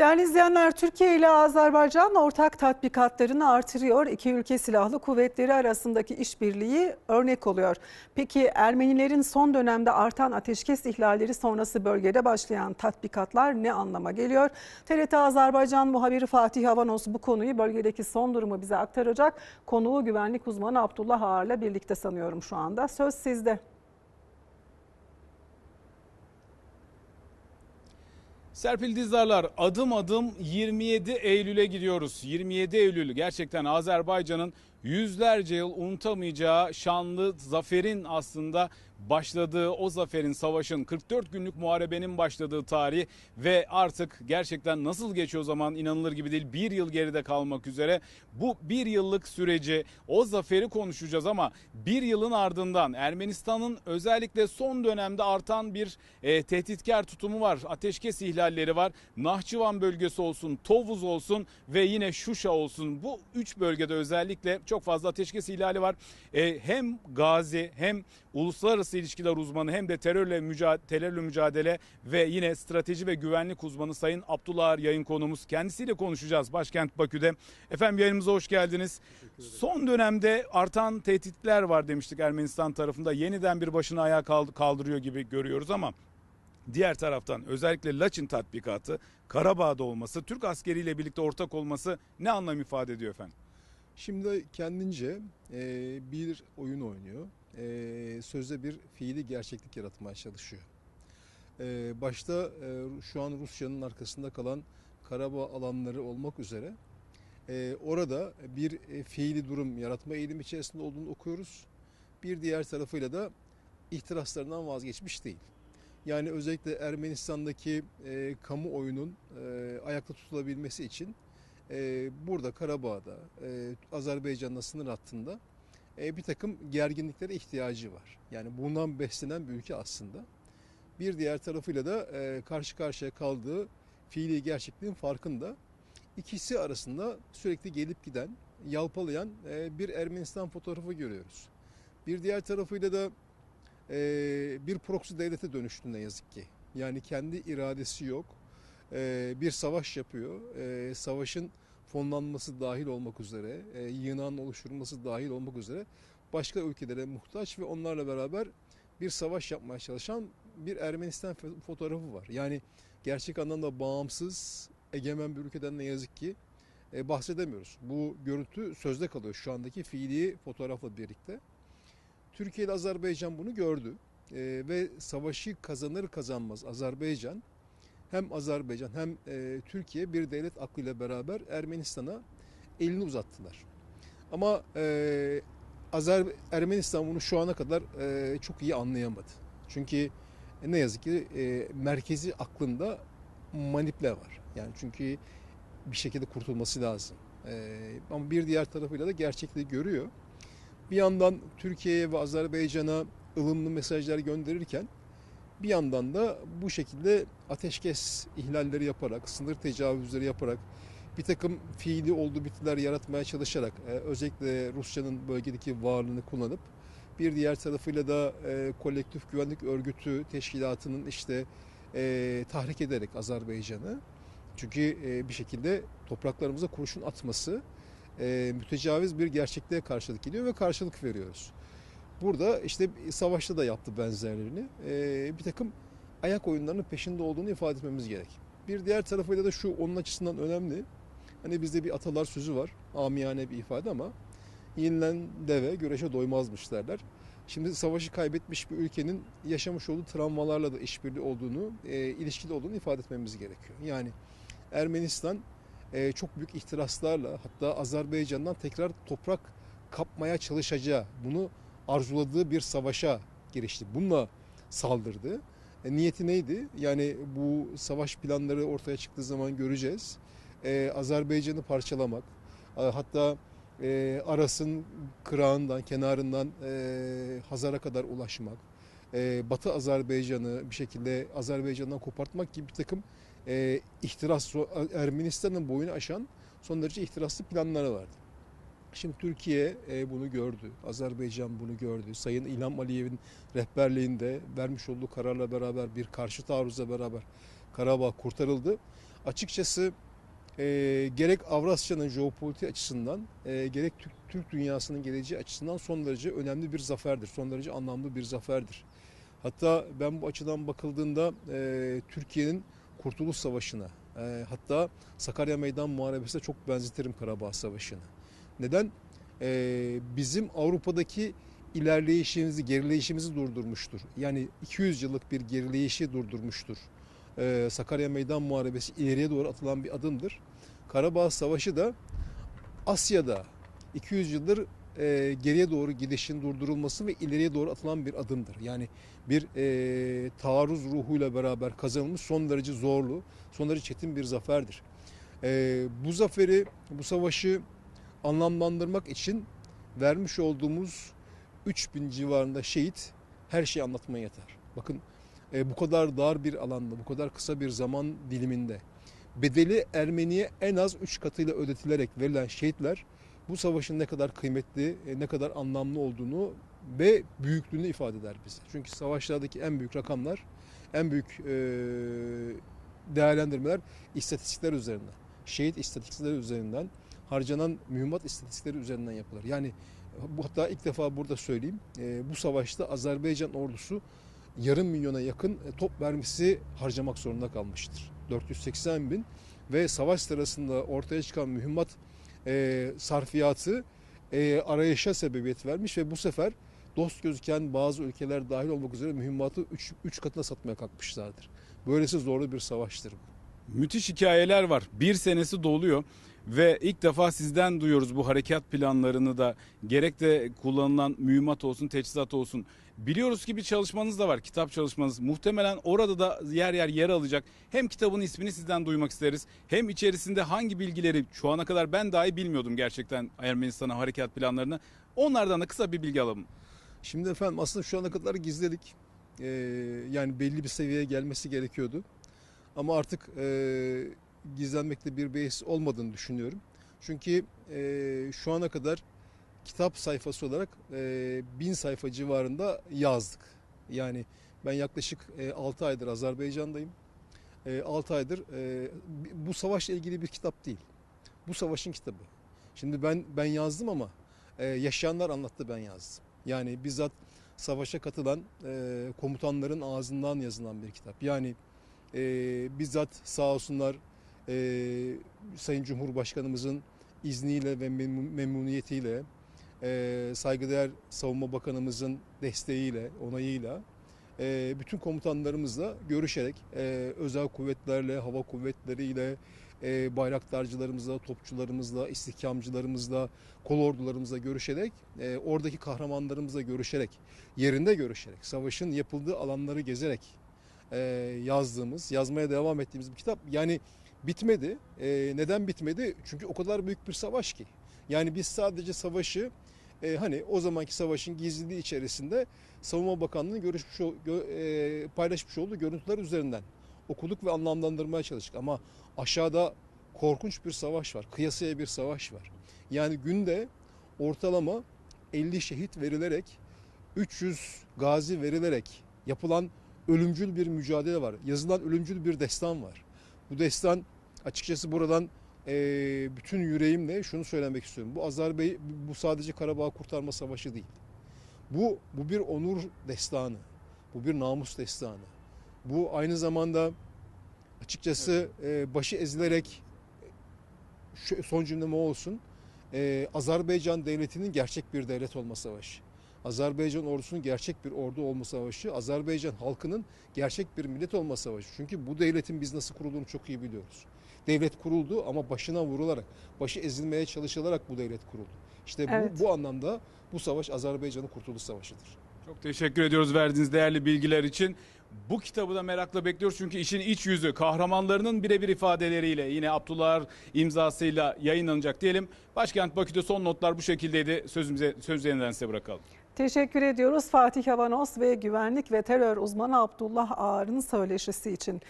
Değerli izleyenler, Türkiye ile Azerbaycan ortak tatbikatlarını artırıyor. İki ülke silahlı kuvvetleri arasındaki işbirliği örnek oluyor. Peki Ermenilerin son dönemde artan ateşkes ihlalleri sonrası bölgede başlayan tatbikatlar ne anlama geliyor? TRT Azerbaycan muhabiri Fatih Havanos bu konuyu bölgedeki son durumu bize aktaracak. Konuğu güvenlik uzmanı Abdullah Ağar'la birlikte sanıyorum şu anda. Söz sizde. Serpil Dizdarlar adım adım 27 Eylül'e gidiyoruz. 27 Eylül gerçekten Azerbaycan'ın yüzlerce yıl unutamayacağı şanlı zaferin aslında başladığı o zaferin savaşın 44 günlük muharebenin başladığı tarih ve artık gerçekten nasıl geçiyor zaman inanılır gibi değil bir yıl geride kalmak üzere. Bu bir yıllık süreci o zaferi konuşacağız ama bir yılın ardından Ermenistan'ın özellikle son dönemde artan bir e, tehditkar tutumu var ateşkes ihlalleri var. Nahçıvan bölgesi olsun Tovuz olsun ve yine Şuşa olsun. Bu üç bölgede özellikle çok fazla ateşkes ihlali var. E, hem gazi hem uluslararası ilişkiler uzmanı hem de terörle mücadele, terörle mücadele ve yine strateji ve güvenlik uzmanı Sayın Abdullah Ağar yayın konumuz. Kendisiyle konuşacağız başkent Bakü'de. Efendim yayınımıza hoş geldiniz. Son dönemde artan tehditler var demiştik Ermenistan tarafında. Yeniden bir başını ayağa kaldı- kaldırıyor gibi görüyoruz ama Diğer taraftan özellikle Laçin tatbikatı, Karabağ'da olması, Türk askeriyle birlikte ortak olması ne anlam ifade ediyor efendim? Şimdi kendince e, bir oyun oynuyor. E, sözde bir fiili gerçeklik yaratmaya çalışıyor. E, başta e, şu an Rusya'nın arkasında kalan Karabağ alanları olmak üzere e, orada bir e, fiili durum yaratma eğilimi içerisinde olduğunu okuyoruz. Bir diğer tarafıyla da ihtiraslarından vazgeçmiş değil. Yani özellikle Ermenistan'daki e, kamuoyunun e, ayakta tutulabilmesi için e, burada Karabağ'da, e, Azerbaycan'la sınır hattında e, bir takım gerginliklere ihtiyacı var. Yani bundan beslenen bir ülke aslında. Bir diğer tarafıyla da e, karşı karşıya kaldığı fiili gerçekliğin farkında. İkisi arasında sürekli gelip giden, yalpalayan e, bir Ermenistan fotoğrafı görüyoruz. Bir diğer tarafıyla da e, bir proxy devlete dönüştü ne yazık ki. Yani kendi iradesi yok. E, bir savaş yapıyor. Savaşın fonlanması dahil olmak üzere, e, yığınağın oluşturulması dahil olmak üzere başka ülkelere muhtaç ve onlarla beraber bir savaş yapmaya çalışan bir Ermenistan fo- fotoğrafı var. Yani gerçek anlamda bağımsız, egemen bir ülkeden ne yazık ki e, bahsedemiyoruz. Bu görüntü sözde kalıyor şu andaki fiili fotoğrafla birlikte. Türkiye ile Azerbaycan bunu gördü E, ve savaşı kazanır kazanmaz Azerbaycan hem Azerbaycan hem e, Türkiye bir devlet aklıyla beraber Ermenistan'a elini uzattılar. Ama e, Azer Ermenistan bunu şu ana kadar e, çok iyi anlayamadı. Çünkü ne yazık ki e, merkezi aklında manipüle var. Yani çünkü bir şekilde kurtulması lazım. E, ama bir diğer tarafıyla da gerçekliği görüyor. Bir yandan Türkiye'ye ve Azerbaycan'a ılımlı mesajlar gönderirken bir yandan da bu şekilde ateşkes ihlalleri yaparak, sınır tecavüzleri yaparak, bir takım fiili olduğu bitkiler yaratmaya çalışarak, e, özellikle Rusya'nın bölgedeki varlığını kullanıp, bir diğer tarafıyla da e, kolektif güvenlik örgütü teşkilatının işte e, tahrik ederek Azerbaycan'ı, çünkü e, bir şekilde topraklarımıza kurşun atması e, mütecaviz bir gerçekliğe karşılık geliyor ve karşılık veriyoruz. Burada işte savaşta da yaptı benzerlerini. Ee, bir takım ayak oyunlarının peşinde olduğunu ifade etmemiz gerek. Bir diğer tarafıyla da şu onun açısından önemli. Hani bizde bir atalar sözü var. Amiyane bir ifade ama yenilen deve güreşe doymazmış derler. Şimdi savaşı kaybetmiş bir ülkenin yaşamış olduğu travmalarla da işbirliği olduğunu, e, ilişkili olduğunu ifade etmemiz gerekiyor. Yani Ermenistan e, çok büyük ihtiraslarla hatta Azerbaycan'dan tekrar toprak kapmaya çalışacağı, bunu arzuladığı bir savaşa girişti. Bununla saldırdı. E, niyeti neydi? Yani bu savaş planları ortaya çıktığı zaman göreceğiz. E, Azerbaycan'ı parçalamak, e, hatta e, Aras'ın kırağından, kenarından e, Hazar'a kadar ulaşmak, e, Batı Azerbaycan'ı bir şekilde Azerbaycan'dan kopartmak gibi bir takım e, ihtiras, Ermenistan'ın boyunu aşan son derece ihtiraslı planları vardı. Şimdi Türkiye e, bunu gördü, Azerbaycan bunu gördü. Sayın İlham Aliyev'in rehberliğinde vermiş olduğu kararla beraber bir karşı taarruzla beraber Karabağ kurtarıldı. açıkçası e, gerek Avrasya'nın jeopolitik açısından e, gerek Türk, Türk dünyasının geleceği açısından son derece önemli bir zaferdir. Son derece anlamlı bir zaferdir. Hatta ben bu açıdan bakıldığında e, Türkiye'nin Kurtuluş Savaşı'na e, hatta Sakarya Meydan Muharebesi'ne çok benzetirim Karabağ Savaşı'nı. Neden? E, bizim Avrupa'daki ilerleyişimizi, gerileyişimizi durdurmuştur. Yani 200 yıllık bir gerileyişi durdurmuştur. Ee, Sakarya Meydan Muharebesi ileriye doğru atılan bir adımdır. Karabağ Savaşı da Asya'da 200 yıldır e, geriye doğru gidişin durdurulması ve ileriye doğru atılan bir adımdır. Yani bir e, taarruz ruhuyla beraber kazanılmış son derece zorlu, son derece çetin bir zaferdir. E, bu zaferi, bu savaşı anlamlandırmak için vermiş olduğumuz 3000 civarında şehit her şeyi anlatmaya yeter. Bakın e, bu kadar dar bir alanda, bu kadar kısa bir zaman diliminde bedeli Ermeniye en az 3 katıyla ödetilerek verilen şehitler bu savaşın ne kadar kıymetli, e, ne kadar anlamlı olduğunu ve büyüklüğünü ifade eder bize. Çünkü savaşlardaki en büyük rakamlar, en büyük e, değerlendirmeler istatistikler üzerinden. Şehit istatistikleri üzerinden, harcanan mühimmat istatistikleri üzerinden yapılır. Yani bu hatta ilk defa burada söyleyeyim. e, bu savaşta Azerbaycan ordusu yarım milyona yakın e, top mermisi harcamak zorunda kalmıştır. 480 bin ve savaş sırasında ortaya çıkan mühimmat e, sarfiyatı e, arayışa sebebiyet vermiş ve bu sefer dost gözüken bazı ülkeler dahil olmak üzere mühimmatı 3 katına satmaya kalkmışlardır. Böylesi zorlu bir savaştır bu. Müthiş hikayeler var. Bir senesi doluyor ve ilk defa sizden duyuyoruz bu harekat planlarını da gerek de kullanılan mühimmat olsun teçhizat olsun. Biliyoruz ki bir çalışmanız da var kitap çalışmanız. Muhtemelen orada da yer yer yer alacak. Hem kitabın ismini sizden duymak isteriz hem içerisinde hangi bilgileri şu ana kadar ben dahi bilmiyordum gerçekten Ermenistan'a harekat planlarını. Onlardan da kısa bir bilgi alalım. Şimdi efendim aslında şu ana kadar gizledik. Ee, yani belli bir seviyeye gelmesi gerekiyordu. Ama artık e, gizlenmekte bir beis olmadığını düşünüyorum. Çünkü e, şu ana kadar kitap sayfası olarak e, bin sayfa civarında yazdık. Yani ben yaklaşık e, 6 aydır Azerbaycan'dayım. E, 6 aydır e, bu savaşla ilgili bir kitap değil. Bu savaşın kitabı. Şimdi ben ben yazdım ama e, yaşayanlar anlattı ben yazdım. Yani bizzat savaşa katılan e, komutanların ağzından yazılan bir kitap. Yani e, bizzat sağ olsunlar e, Sayın Cumhurbaşkanımızın izniyle ve memnun- memnuniyetiyle e, saygıdeğer Savunma Bakanımızın desteğiyle, onayıyla e, bütün komutanlarımızla görüşerek e, özel kuvvetlerle, hava kuvvetleriyle, e, bayraktarcılarımızla, topçularımızla, istihkamcılarımızla, kolordularımızla görüşerek, e, oradaki kahramanlarımızla görüşerek, yerinde görüşerek, savaşın yapıldığı alanları gezerek e, yazdığımız, yazmaya devam ettiğimiz bir kitap. Yani bitmedi. E, neden bitmedi? Çünkü o kadar büyük bir savaş ki. Yani biz sadece savaşı e, hani o zamanki savaşın gizliliği içerisinde Savunma Bakanlığı'nın görüşmüş, gö- e, paylaşmış olduğu görüntüler üzerinden okuduk ve anlamlandırmaya çalıştık. Ama aşağıda korkunç bir savaş var. Kıyasıya bir savaş var. Yani günde ortalama 50 şehit verilerek 300 gazi verilerek yapılan ölümcül bir mücadele var. Yazılan ölümcül bir destan var. Bu destan açıkçası buradan eee, bütün yüreğimle şunu söylemek istiyorum. Bu Azerbaycan bu sadece Karabağ kurtarma savaşı değil. Bu bu bir onur destanı. Bu bir namus destanı. Bu aynı zamanda açıkçası eee, başı ezilerek şu son cümlem o olsun. Eee, Azerbaycan devletinin gerçek bir devlet olma savaşı. Azerbaycan ordusunun gerçek bir ordu olma savaşı, Azerbaycan halkının gerçek bir millet olma savaşı. Çünkü bu devletin biz nasıl kurulduğunu çok iyi biliyoruz. Devlet kuruldu ama başına vurularak, başı ezilmeye çalışılarak bu devlet kuruldu. İşte bu, Evet. bu anlamda bu savaş Azerbaycan'ın kurtuluş savaşıdır. Çok teşekkür ediyoruz verdiğiniz değerli bilgiler için. Bu kitabı da merakla bekliyoruz çünkü işin iç yüzü kahramanlarının birebir ifadeleriyle yine Abdullah imzasıyla yayınlanacak diyelim. Başkent Bakü'de son notlar bu şekildeydi. Sözümüze söz yeniden size bırakalım. Teşekkür ediyoruz Fatih Avanos ve güvenlik ve terör uzmanı Abdullah Ağar'ın söyleşisi için.